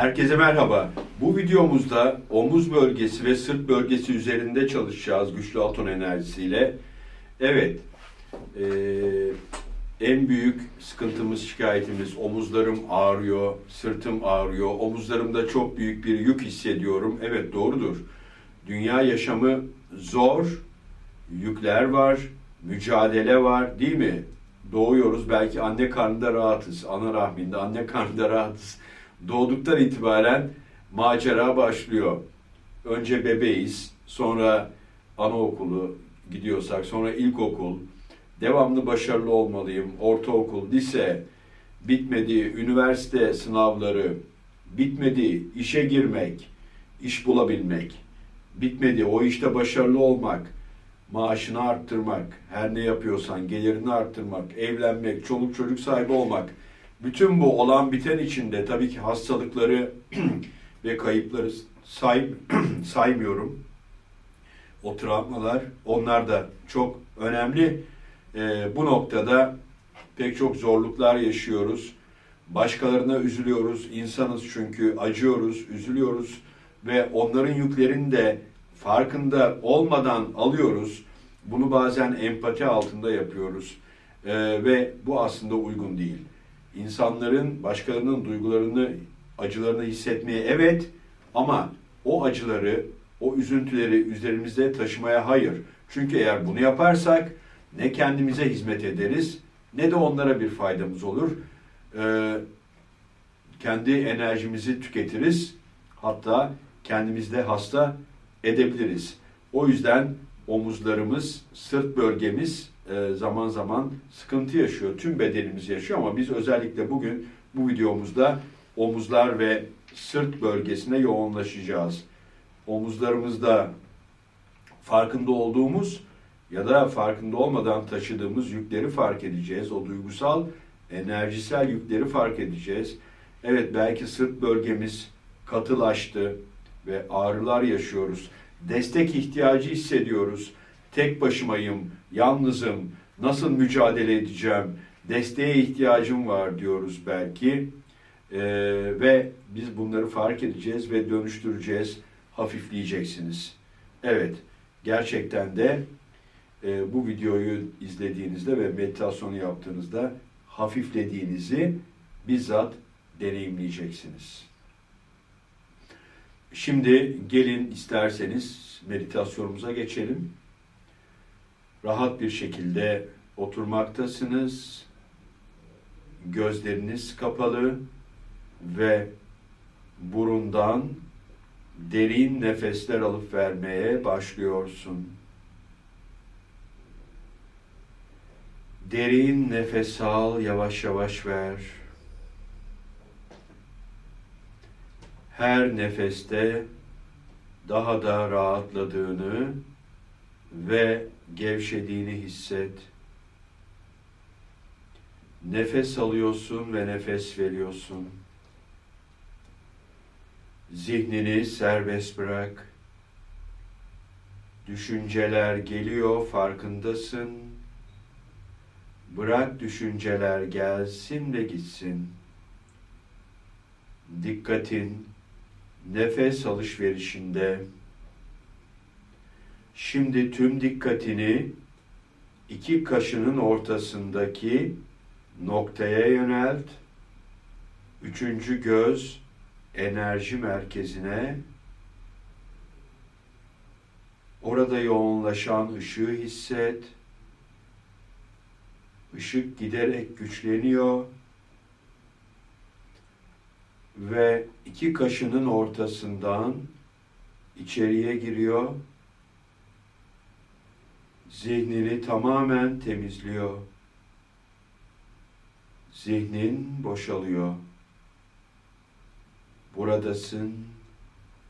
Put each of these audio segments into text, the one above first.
Herkese merhaba. Bu videomuzda omuz bölgesi ve sırt bölgesi üzerinde çalışacağız güçlü atom enerjisiyle. Evet, eee, en büyük sıkıntımız, şikayetimiz omuzlarım ağrıyor, sırtım ağrıyor, omuzlarımda çok büyük bir yük hissediyorum. Evet doğrudur. Dünya yaşamı zor, yükler var, mücadele var değil mi? Doğuyoruz belki anne karnında rahatız, ana rahminde anne karnında rahatız. Doğduktan itibaren macera başlıyor. Önce bebeğiz, sonra anaokulu gidiyorsak, sonra ilkokul, devamlı başarılı olmalıyım, ortaokul, lise, bitmedi, üniversite sınavları, bitmedi, işe girmek, iş bulabilmek, bitmedi, o işte başarılı olmak, maaşını arttırmak, her ne yapıyorsan gelirini arttırmak, evlenmek, çoluk çocuk sahibi olmak. Bütün bu olan biten içinde tabii ki hastalıkları ve kayıpları say, saymıyorum. O travmalar onlar da çok önemli. Ee, bu noktada pek çok zorluklar yaşıyoruz. Başkalarına üzülüyoruz. İnsanız çünkü acıyoruz, üzülüyoruz ve onların yüklerini de farkında olmadan alıyoruz. Bunu bazen empati altında yapıyoruz Ee, ve bu aslında uygun değil. İnsanların başkalarının duygularını, acılarını hissetmeye evet ama o acıları, o üzüntüleri üzerimizde taşımaya hayır. Çünkü eğer bunu yaparsak ne kendimize hizmet ederiz ne de onlara bir faydamız olur. Ee, kendi enerjimizi tüketiriz. Hatta kendimizde hasta edebiliriz. O yüzden omuzlarımız, sırt bölgemiz e, zaman zaman sıkıntı yaşıyor. Tüm bedenimiz yaşıyor ama biz özellikle bugün bu videomuzda omuzlar ve sırt bölgesine yoğunlaşacağız. Omuzlarımızda farkında olduğumuz ya da farkında olmadan taşıdığımız yükleri fark edeceğiz. O duygusal, enerjisel yükleri fark edeceğiz. Evet belki sırt bölgemiz katılaştı ve ağrılar yaşıyoruz. Destek ihtiyacı hissediyoruz. Tek başımayım, yalnızım, nasıl mücadele edeceğim, desteğe ihtiyacım var diyoruz belki. Ee, ve biz bunları fark edeceğiz ve dönüştüreceğiz, hafifleyeceksiniz. Evet, gerçekten de e, bu videoyu izlediğinizde ve meditasyonu yaptığınızda hafiflediğinizi bizzat deneyimleyeceksiniz. Şimdi gelin isterseniz meditasyonumuza geçelim. Rahat bir şekilde oturmaktasınız. Gözleriniz kapalı ve burundan derin nefesler alıp vermeye başlıyorsun. Derin nefes al, yavaş yavaş ver. Her nefeste daha da rahatladığını ve gevşediğini hisset. Nefes alıyorsun ve nefes veriyorsun. Zihnini serbest bırak. Düşünceler geliyor, farkındasın. Bırak düşünceler gelsin de gitsin. Dikkatin nefes alışverişinde. Şimdi tüm dikkatini iki kaşının ortasındaki noktaya yönelt. Üçüncü göz enerji merkezine. Orada yoğunlaşan ışığı hisset. Işık giderek güçleniyor ve iki kaşının ortasından içeriye giriyor. Zihnini tamamen temizliyor. Zihnin boşalıyor. Buradasın,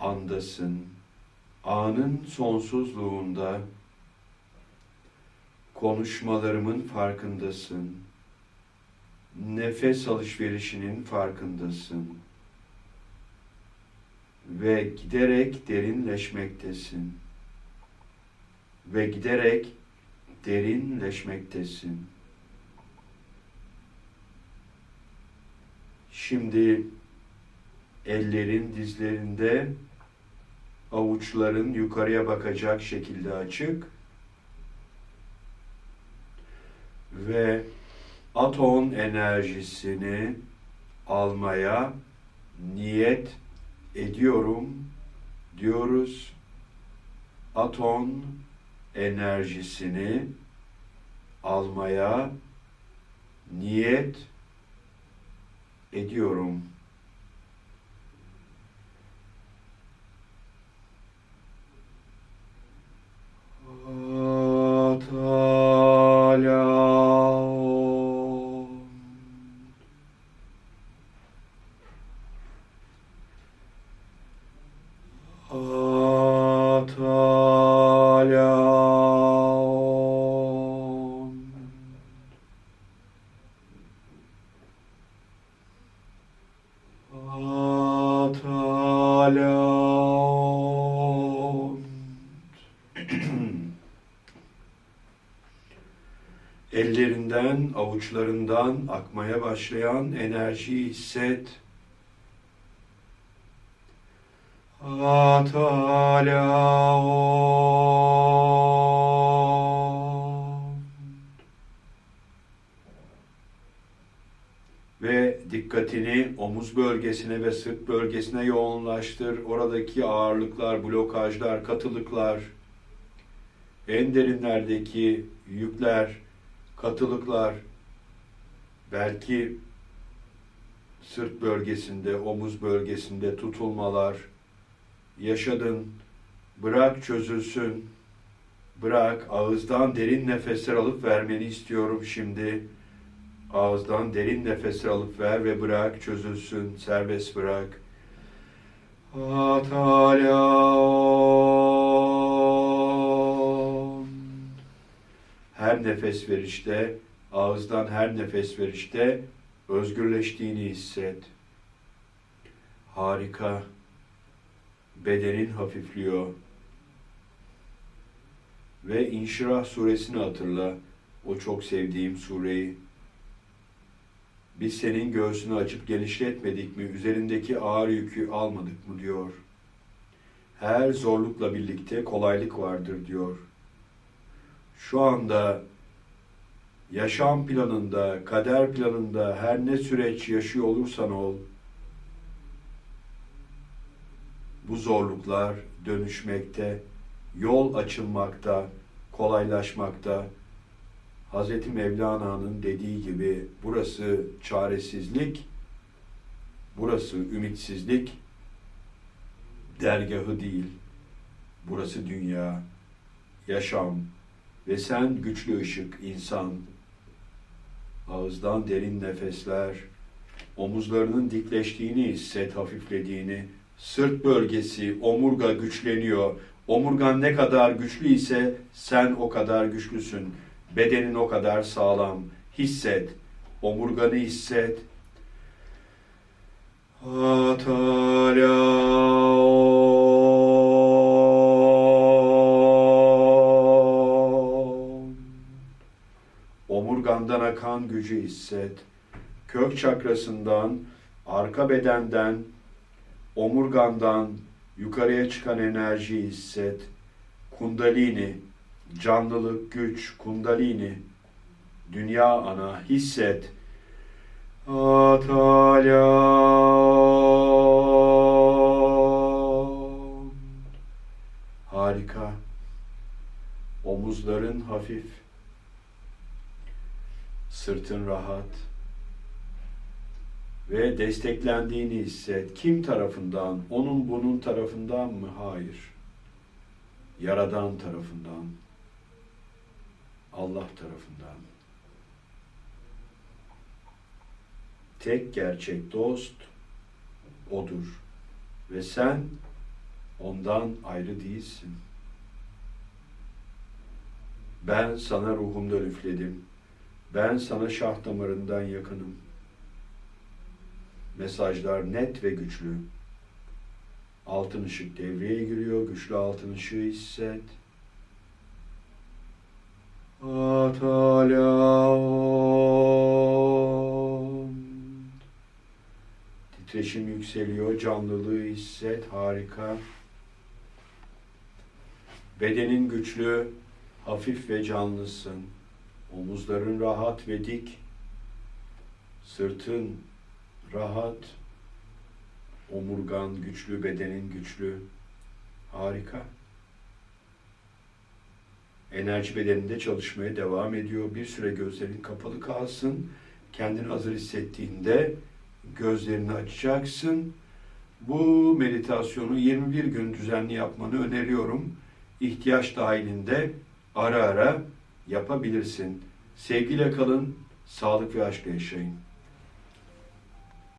andasın, anın sonsuzluğunda konuşmalarımın farkındasın. Nefes alışverişinin farkındasın. Ve giderek derinleşmektesin. Ve giderek derinleşmektesin. Şimdi Ellerin dizlerinde, avuçların yukarıya bakacak şekilde açık. Ve aton enerjisini almaya niyet ediyorum diyoruz. Aton enerjisini almaya niyet ediyorum. Atalaon. Atalaon. Ellerinden, avuçlarından akmaya başlayan enerjiyi hisset. Atalaon. Ve dikkatini omuz bölgesine ve sırt bölgesine yoğunlaştır. Oradaki ağırlıklar, blokajlar, katılıklar, en derinlerdeki yükler, katılıklar, belki sırt bölgesinde, omuz bölgesinde tutulmalar yaşadın. Bırak çözülsün. Bırak ağızdan derin nefesler alıp vermeni istiyorum şimdi. Ağızdan derin nefesler alıp ver ve bırak çözülsün. Serbest bırak. Atalaon. Her nefes verişte, ağızdan her nefes verişte özgürleştiğini hisset. Harika. Bedenin hafifliyor. Ve İnşirah suresini hatırla. O çok sevdiğim sureyi. Biz senin göğsünü açıp genişletmedik mi, üzerindeki ağır yükü almadık mı diyor. Her zorlukla birlikte kolaylık vardır diyor. Şu anda yaşam planında, kader planında her ne süreç yaşıyor olursan ol, bu zorluklar dönüşmekte, yol açılmakta, kolaylaşmakta. Hz. Mevlana'nın dediği gibi burası çaresizlik, burası ümitsizlik dergahı değil. Burası dünya, yaşam ve sen güçlü ışık, insan. Ağızdan derin nefesler, omuzlarının dikleştiğini hisset, hafiflediğini. Sırt bölgesi, omurga güçleniyor. Omurgan ne kadar güçlü ise sen o kadar güçlüsün. Bedenin o kadar sağlam. Hisset. Omurganı hisset. Atalaon. Omurgandan akan gücü hisset. Kök çakrasından, arka bedenden, omurgandan yukarıya çıkan enerjiyi hisset. Kundalini, canlılık, güç, kundalini, dünya ana hisset. Atalaon. Harika. Omuzların hafif. Sırtın rahat. Ve desteklendiğini hisset. Kim tarafından? Onun bunun tarafından mı? Hayır. Yaradan tarafından. Allah tarafından. Tek gerçek dost odur. Ve sen ondan ayrı değilsin. Ben sana ruhumdan üfledim. Ben sana şah damarından yakınım. Mesajlar net ve güçlü. Altın ışık devreye giriyor. Güçlü altın ışığı hisset. Atalaon. Titreşim yükseliyor, canlılığı hisset, harika. Bedenin güçlü, hafif ve canlısın. Omuzların rahat ve dik. Sırtın rahat. Omurgan güçlü, bedenin güçlü. Harika. Enerji bedeninde çalışmaya devam ediyor. Bir süre gözlerin kapalı kalsın. Kendini hazır hissettiğinde gözlerini açacaksın. Bu meditasyonu 21 gün düzenli yapmanı öneriyorum. İhtiyaç dahilinde ara ara yapabilirsin. Sevgiyle kalın, sağlık ve aşkla yaşayın.